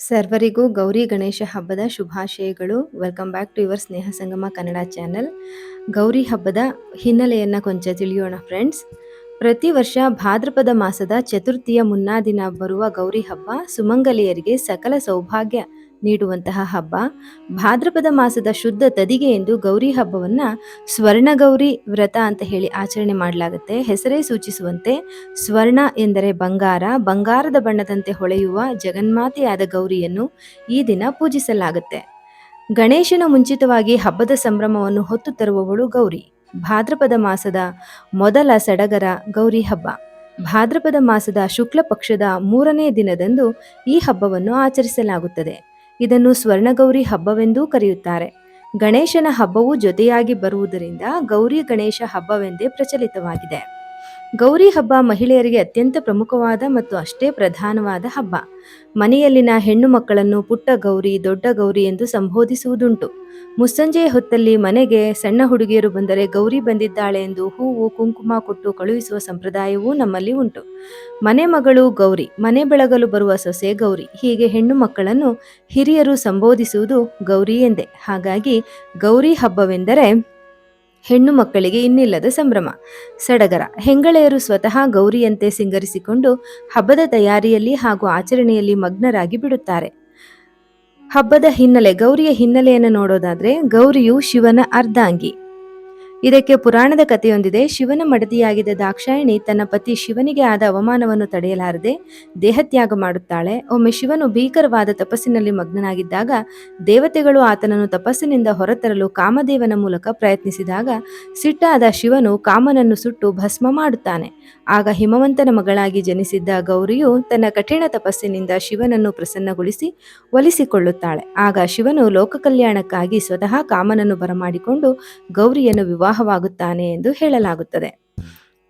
ಸರ್ವರಿಗೂ ಗೌರಿ ಗಣೇಶ ಹಬ್ಬದ ಶುಭಾಶಯಗಳು. Welcome back to your Sneha Sangama Kannada channel Gauri ಹಬ್ಬದ ಹಿನ್ನೆಲೆಯನ್ನು ಕೊಂಚ ತಿಳಿಯೋಣ ಫ್ರೆಂಡ್ಸ್ ಪ್ರತಿ ವರ್ಷ ಭಾದ್ರಪದ ಮಾಸದ ಚತುರ್ಥಿಯ ಮುನ್ನಾದಿನ ಬರುವ ಗೌರಿ ಹಬ್ಬ ಸುಮಂಗಲಿಯರಿಗೆ ಸಕಲ ಸೌಭಾಗ್ಯ. ನೀಡುವಂತಹ ಹಬ್ಬ. ಭಾದ್ರಪದ ಮಾಸದ ಶುದ್ಧ ತದಿಗೆ ಎಂದು ಗೌರಿ ಹಬ್ಬವನ್ನು ಸ್ವರ್ಣಗೌರಿ ವ್ರತ ಅಂತ ಹೇಳಿ ಆಚರಣೆ ಮಾಡಲಾಗುತ್ತೆ. ಹೆಸರೇ ಸೂಚಿಸುವಂತೆ ಸ್ವರ್ಣ ಎಂದರೆ ಬಂಗಾರ. ಬಂಗಾರದ ಬಣ್ಣದಂತೆ ಹೊಳೆಯುವ ಜಗನ್ಮಾತೆಯಾದ ಗೌರಿಯನ್ನು ಈ ದಿನ ಪೂಜಿಸಲಾಗುತ್ತೆ. ಗಣೇಶನ ಮುಂಚಿತವಾಗಿ ಹಬ್ಬದ ಸಂಭ್ರಮವನ್ನು ಹೊತ್ತು ತರುವವಳು ಗೌರಿ. ಭಾದ್ರಪದ ಮಾಸದ ಮೊದಲ ಸಡಗರ ಗೌರಿ ಹಬ್ಬ. ಭಾದ್ರಪದ ಮಾಸದ ಶುಕ್ಲ ಪಕ್ಷದ ಮೂರನೇ ದಿನದಂದು ಈ ಹಬ್ಬವನ್ನು ಆಚರಿಸಲಾಗುತ್ತದೆ. ಇದನ್ನು ಸ್ವರ್ಣಗೌರಿ ಹಬ್ಬವೆಂದೂ ಕರೆಯುತ್ತಾರೆ. ಗಣೇಶನ ಹಬ್ಬವು ಜೊತೆಯಾಗಿ ಬರುವುದರಿಂದ ಗೌರಿ ಗಣೇಶ ಹಬ್ಬವೆಂದೇ ಪ್ರಚಲಿತವಾಗಿದೆ. ಗೌರಿ ಹಬ್ಬ ಮಹಿಳೆಯರಿಗೆ ಅತ್ಯಂತ ಪ್ರಮುಖವಾದ ಮತ್ತು ಅಷ್ಟೇ ಪ್ರಧಾನವಾದ ಹಬ್ಬ. ಮನೆಯಲ್ಲಿನ ಹೆಣ್ಣು ಮಕ್ಕಳನ್ನು ಪುಟ್ಟ ಗೌರಿ, ದೊಡ್ಡ ಗೌರಿ ಎಂದು ಸಂಬೋಧಿಸುವುದುಂಟು. ಮುಸ್ಸಂಜೆಯ ಹೊತ್ತಲ್ಲಿ ಮನೆಗೆ ಸಣ್ಣ ಹುಡುಗಿಯರು ಬಂದರೆ ಗೌರಿ ಬಂದಿದ್ದಾಳೆ ಎಂದು ಹೂವು, ಕುಂಕುಮ ಕೊಟ್ಟು ಕಳುಹಿಸುವ ಸಂಪ್ರದಾಯವೂ ನಮ್ಮಲ್ಲಿ ಉಂಟು. ಮನೆ ಮಗಳು ಗೌರಿ, ಮನೆ ಬೆಳಗಲು ಬರುವ ಸೊಸೆ ಗೌರಿ, ಹೀಗೆ ಹೆಣ್ಣು ಮಕ್ಕಳನ್ನು ಹಿರಿಯರು ಸಂಬೋಧಿಸುವುದು ಗೌರಿ ಎಂದೇ. ಹಾಗಾಗಿ ಗೌರಿ ಹಬ್ಬವೆಂದರೆ ಹೆಣ್ಣು ಮಕ್ಕಳಿಗೆ ಇನ್ನಿಲ್ಲದ ಸಂಭ್ರಮ. ಸಡಗರ. ಹೆಂಗಳೆಯರು ಸ್ವತಃ ಗೌರಿಯಂತೆ ಸಿಂಗರಿಸಿಕೊಂಡು ಹಬ್ಬದ ತಯಾರಿಯಲ್ಲಿ ಹಾಗೂ ಆಚರಣೆಯಲ್ಲಿ ಮಗ್ನರಾಗಿ ಬಿಡುತ್ತಾರೆ. ಹಬ್ಬದ ಹಿನ್ನೆಲೆ ಗೌರಿಯ ಹಿನ್ನೆಲೆಯನ್ನು ನೋಡೋದಾದ್ರೆ ಗೌರಿಯು ಶಿವನ ಅರ್ಧಾಂಗಿ. ಇದಕ್ಕೆ ಪುರಾಣದ ಕಥೆಯೊಂದಿದೆ. ಶಿವನ ಮಡದಿಯಾಗಿದ್ದ ದಾಕ್ಷಾಯಣಿ ತನ್ನ ಪತಿ ಶಿವನಿಗೆ ಆದ ಅವಮಾನವನ್ನು ತಡೆಯಲಾರದೆ ದೇಹತ್ಯಾಗ ಮಾಡುತ್ತಾಳೆ. ಒಮ್ಮೆ ಶಿವನು ಭೀಕರವಾದ ತಪಸ್ಸಿನಲ್ಲಿ ಮಗ್ನನಾಗಿದ್ದಾಗ ದೇವತೆಗಳು ಆತನನ್ನು ತಪಸ್ಸಿನಿಂದ ಹೊರತರಲು ಕಾಮದೇವನ ಮೂಲಕ ಪ್ರಯತ್ನಿಸಿದಾಗ ಸಿಟ್ಟಾದ ಶಿವನು ಕಾಮನನ್ನು ಸುಟ್ಟು ಭಸ್ಮ ಮಾಡುತ್ತಾನೆ. ಆಗ ಹಿಮವಂತನ ಮಗಳಾಗಿ ಜನಿಸಿದ್ದ ಗೌರಿಯು ತನ್ನ ಕಠಿಣ ತಪಸ್ಸಿನಿಂದ ಶಿವನನ್ನು ಪ್ರಸನ್ನಗೊಳಿಸಿ ಒಲಿಸಿಕೊಳ್ಳುತ್ತಾಳೆ. ಆಗ ಶಿವನು ಲೋಕ ಕಲ್ಯಾಣಕ್ಕಾಗಿ ಸ್ವತಃ ಕಾಮನನ್ನು ಬರಮಾಡಿಕೊಂಡು ಗೌರಿಯನ್ನು ವಿವಾಹವಾಗುತ್ತಾನೆ ಎಂದು ಹೇಳಲಾಗುತ್ತದೆ.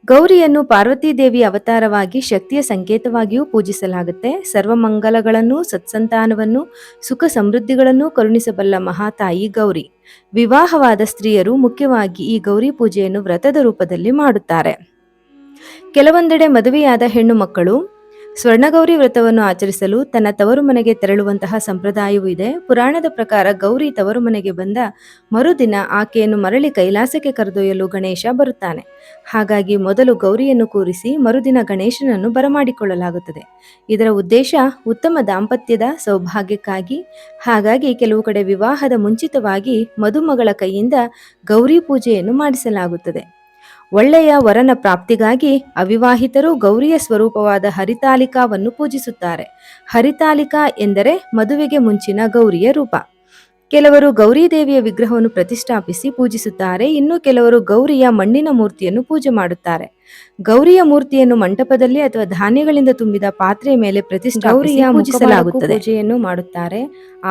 ಗೌರಿಯನ್ನು ಪಾರ್ವತಿ ದೇವಿ ಅವತಾರವಾಗಿ ಶಕ್ತಿಯ ಸಂಕೇತವಾಗಿಯೂ ಪೂಜಿಸಲಾಗುತ್ತೆ. ಸರ್ವಮಂಗಲಗಳನ್ನು, ಸತ್ಸಂತಾನವನ್ನು, ಸುಖ ಸಮೃದ್ಧಿಗಳನ್ನು ಕರುಣಿಸಬಲ್ಲ ಮಹಾತಾಯಿ ಗೌರಿ. ವಿವಾಹವಾದ ಸ್ತ್ರೀಯರು ಮುಖ್ಯವಾಗಿ ಈ ಗೌರಿ ಪೂಜೆಯನ್ನು ವ್ರತದ ರೂಪದಲ್ಲಿ ಮಾಡುತ್ತಾರೆ. ಕೆಲವೊಂದೆಡೆ ಮದುವೆಯಾದ ಹೆಣ್ಣು ಮಕ್ಕಳು ಸ್ವರ್ಣಗೌರಿ ವ್ರತವನ್ನು ಆಚರಿಸಲು ತನ್ನ ತವರು ಮನೆಗೆ ತೆರಳುವಂತಹ ಸಂಪ್ರದಾಯವೂ ಇದೆ. ಪುರಾಣದ ಪ್ರಕಾರ ಗೌರಿ ತವರು ಮನೆಗೆ ಬಂದ ಮರುದಿನ ಆಕೆಯನ್ನು ಮರಳಿ ಕೈಲಾಸಕ್ಕೆ ಕರೆದೊಯ್ಯಲು ಗಣೇಶ ಬರುತ್ತಾನೆ. ಹಾಗಾಗಿ ಮೊದಲು ಗೌರಿಯನ್ನು ಕೂರಿಸಿ ಮರುದಿನ ಗಣೇಶನನ್ನು ಬರಮಾಡಿಕೊಳ್ಳಲಾಗುತ್ತದೆ. ಇದರ ಉದ್ದೇಶ ಉತ್ತಮ ದಾಂಪತ್ಯದ ಸೌಭಾಗ್ಯಕ್ಕಾಗಿ, ಹಾಗಾಗಿ ಕೆಲವು ಕಡೆ ವಿವಾಹದ ಮುಂಚಿತವಾಗಿ ಮದುಮಗಳ ಕೈಯಿಂದ ಗೌರಿ ಪೂಜೆಯನ್ನು ಮಾಡಿಸಲಾಗುತ್ತದೆ. ಒಳ್ಳೆಯ ವರನ ಪ್ರಾಪ್ತಿಗಾಗಿ ಅವಿವಾಹಿತರು ಗೌರಿಯ ಸ್ವರೂಪವಾದ ಹರಿತಾಲಿಕಾವನ್ನು ಪೂಜಿಸುತ್ತಾರೆ. ಹರಿತಾಲಿಕಾ ಎಂದರೆ ಮದುವೆಗೆ ಮುಂಚಿನ ಗೌರಿಯ ರೂಪ. ಕೆಲವರು ಗೌರಿ ದೇವಿಯ ವಿಗ್ರಹವನ್ನು ಪ್ರತಿಷ್ಠಾಪಿಸಿ ಪೂಜಿಸುತ್ತಾರೆ ಇನ್ನು ಕೆಲವರು ಗೌರಿಯ ಮಣ್ಣಿನ ಮೂರ್ತಿಯನ್ನು ಪೂಜೆ ಮಾಡುತ್ತಾರೆ. ಗೌರಿಯ ಮೂರ್ತಿಯನ್ನು ಮಂಟಪದಲ್ಲಿ ಅಥವಾ ಧಾನ್ಯಗಳಿಂದ ತುಂಬಿದ ಪಾತ್ರೆಯ ಮೇಲೆ ಪ್ರತಿಷ್ಠಾಪಿಸಿ ಪೂಜಿಸಲಾಗುತ್ತದೆ ಪೂಜೆಯನ್ನು ಮಾಡುತ್ತಾರೆ.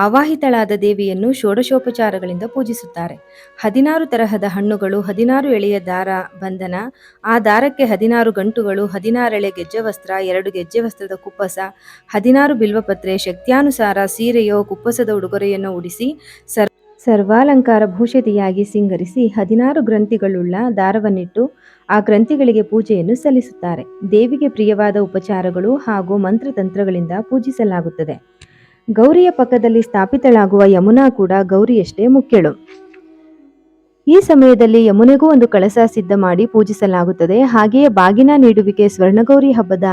ಆವಾಹಿತಳಾದ ದೇವಿಯನ್ನು ಷೋಡಶೋಪಚಾರಗಳಿಂದ ಪೂಜಿಸುತ್ತಾರೆ. ಹದಿನಾರು ತರಹದ ಹಣ್ಣುಗಳು ಹದಿನಾರು ಎಳೆಯ ದಾರ ಬಂಧನ ಆ ದಾರಕ್ಕೆ ಹದಿನಾರು ಗಂಟುಗಳು ಹದಿನಾರೆಳೆ ಗೆಜ್ಜೆ ವಸ್ತ್ರ ಎರಡು ಗೆಜ್ಜೆ ವಸ್ತ್ರದ ಕುಪ್ಪಸ ಹದಿನಾರು ಬಿಲ್ವಪತ್ರೆ ಶಕ್ತ್ಯಾನುಸಾರ ಸೀರೆಯೋ ಕುಪ್ಪಸದ ಉಡುಗೊರೆಯನ್ನು ಉಡಿಸಿ ಸರ್ ಸರ್ವಾಲಂಕಾರ ಭೂಷಿತಿಯಾಗಿ ಸಿಂಗರಿಸಿ ಹದಿನಾರು ಗ್ರಂಥಿಗಳುಳ್ಳ ದಾರವನ್ನಿಟ್ಟು ಆ ಗ್ರಂಥಿಗಳಿಗೆ ಪೂಜೆಯನ್ನು ಸಲ್ಲಿಸುತ್ತಾರೆ. ದೇವಿಗೆ ಪ್ರಿಯವಾದ ಉಪಚಾರಗಳು ಹಾಗೂ ಮಂತ್ರತಂತ್ರಗಳಿಂದ ಪೂಜಿಸಲಾಗುತ್ತದೆ. ಗೌರಿಯ ಪಕ್ಕದಲ್ಲಿ ಸ್ಥಾಪಿತಳಾಗುವ ಯಮುನಾ ಕೂಡ ಗೌರಿಯಷ್ಟೇ ಮುಖ್ಯಳು. ಈ ಸಮಯದಲ್ಲಿ ಯಮುನೆಗೂ ಒಂದು ಕಳಸ ಸಿದ್ಧ ಮಾಡಿ ಪೂಜಿಸಲಾಗುತ್ತದೆ. ಹಾಗೆಯೇ ಬಾಗಿನ ನೀಡುವಿಕೆ ಸ್ವರ್ಣಗೌರಿ ಹಬ್ಬದ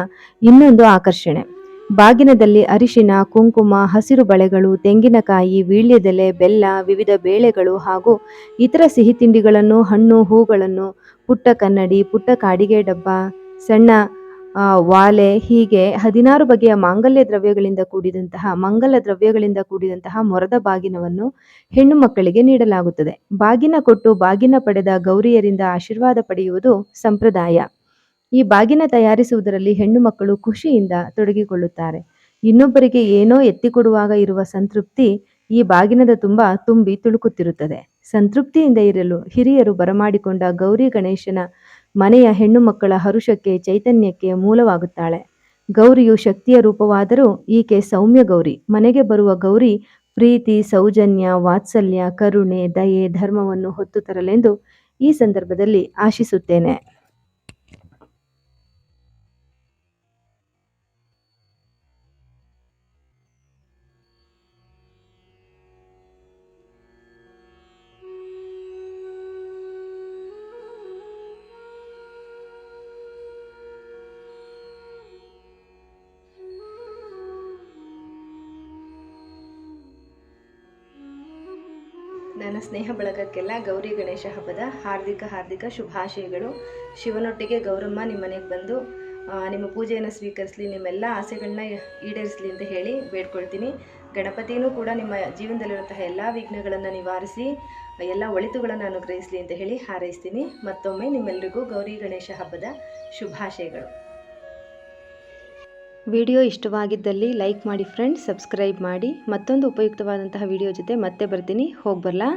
ಇನ್ನೊಂದು ಆಕರ್ಷಣೆ. ಬಾಗಿನದಲ್ಲಿ ಅರಿಶಿನ, ಕುಂಕುಮ, ಹಸಿರು ಬಳೆಗಳು, ತೆಂಗಿನಕಾಯಿ, ವೀಳ್ಯದೆಲೆ, ಬೆಲ್ಲ, ವಿವಿಧ ಬೇಳೆಗಳು ಹಾಗೂ ಇತರ ಸಿಹಿ ತಿಂಡಿಗಳನ್ನು, ಹಣ್ಣು, ಹೂಗಳನ್ನು, ಪುಟ್ಟ ಕನ್ನಡಿ, ಪುಟ್ಟ ಕಾಡಿಗೆ ಡಬ್ಬ, ಸಣ್ಣ ವಾಲೆ, ಹೀಗೆ ಹದಿನಾರು ಬಗೆಯ ಮಾಂಗಲ್ಯ ದ್ರವ್ಯಗಳಿಂದ ಕೂಡಿದಂತಹ ಮಂಗಲ ದ್ರವ್ಯಗಳಿಂದ ಕೂಡಿದಂತಹ ಮೊರದ ಬಾಗಿನವನ್ನು ಹೆಣ್ಣು ಮಕ್ಕಳಿಗೆ ನೀಡಲಾಗುತ್ತದೆ. ಬಾಗಿನ ಕೊಟ್ಟು ಬಾಗಿನ ಪಡೆದ ಗೌರಿಯರಿಂದ ಆಶೀರ್ವಾದ ಪಡೆಯುವುದು ಸಂಪ್ರದಾಯ. ಈ ಬಾಗಿನ ತಯಾರಿಸುವುದರಲ್ಲಿ ಹೆಣ್ಣು ಮಕ್ಕಳು ಖುಷಿಯಿಂದ ತೊಡಗಿಕೊಳ್ಳುತ್ತಾರೆ. ಇನ್ನೊಬ್ಬರಿಗೆ ಏನೋ ಎತ್ತಿಕೊಡುವಾಗ ಇರುವ ಸಂತೃಪ್ತಿ ಈ ಬಾಗಿನದ ತುಂಬ ತುಂಬಿ ತುಳುಕುತ್ತಿರುತ್ತದೆ. ಸಂತೃಪ್ತಿಯಿಂದ ಇರಲು ಹಿರಿಯರು ಬರಮಾಡಿಕೊಂಡ ಗೌರಿ ಗಣೇಶನ ಮನೆಯ ಹೆಣ್ಣು ಮಕ್ಕಳ ಹರುಷಕ್ಕೆ, ಚೈತನ್ಯಕ್ಕೆ ಮೂಲವಾಗುತ್ತಾಳೆ. ಗೌರಿಯು ಶಕ್ತಿಯ ರೂಪವಾದರೂ ಈಕೆ ಸೌಮ್ಯ ಗೌರಿ. ಮನೆಗೆ ಬರುವ ಗೌರಿ ಪ್ರೀತಿ, ಸೌಜನ್ಯ, ವಾತ್ಸಲ್ಯ, ಕರುಣೆ, ದಯೆ, ಧರ್ಮವನ್ನು ಹೊತ್ತು ತರಲೆಂದು ಈ ಸಂದರ್ಭದಲ್ಲಿ ಆಶಿಸುತ್ತೇನೆ. ನನ್ನ ಸ್ನೇಹ ಬಳಗಕ್ಕೆಲ್ಲ ಗೌರಿ ಗಣೇಶ ಹಬ್ಬದ ಹಾರ್ದಿಕ ಹಾರ್ದಿಕ ಶುಭಾಶಯಗಳು. ಶಿವನೊಟ್ಟಿಗೆ ಗೌರಮ್ಮ ನಿಮ್ಮ ಮನೆಗೆ ಬಂದು ನಿಮ್ಮ ಪೂಜೆಯನ್ನು ಸ್ವೀಕರಿಸಲಿ, ನಿಮ್ಮೆಲ್ಲ ಆಸೆಗಳನ್ನ ಈಡೇರಿಸಲಿ ಅಂತ ಹೇಳಿ ಬೇಡ್ಕೊಳ್ತೀನಿ. ಗಣಪತಿಯೂ ಕೂಡ ನಿಮ್ಮ ಜೀವನದಲ್ಲಿರುವಂತಹ ಎಲ್ಲ ವಿಘ್ನಗಳನ್ನು ನಿವಾರಿಸಿ, ಎಲ್ಲ ಒಳಿತುಗಳನ್ನು ಅನುಗ್ರಹಿಸಲಿ ಅಂತ ಹೇಳಿ ಹಾರೈಸ್ತೀನಿ. ಮತ್ತೊಮ್ಮೆ ನಿಮ್ಮೆಲ್ಲರಿಗೂ ಗೌರಿ ಗಣೇಶ ಹಬ್ಬದ ಶುಭಾಶಯಗಳು. ವಿಡಿಯೋ ಇಷ್ಟವಾಗಿದ್ದಲ್ಲಿ ಲೈಕ್ ಮಾಡಿ ಫ್ರೆಂಡ್ಸ್, ಸಬ್ಸ್ಕ್ರೈಬ್ ಮಾಡಿ. ಮತ್ತೊಂದು ಉಪಯುಕ್ತವಾದಂತಹ ವಿಡಿಯೋ ಜೊತೆ ಮತ್ತೆ ಬರ್ತೀನಿ. ಹೋಗಿ ಬರಲಾ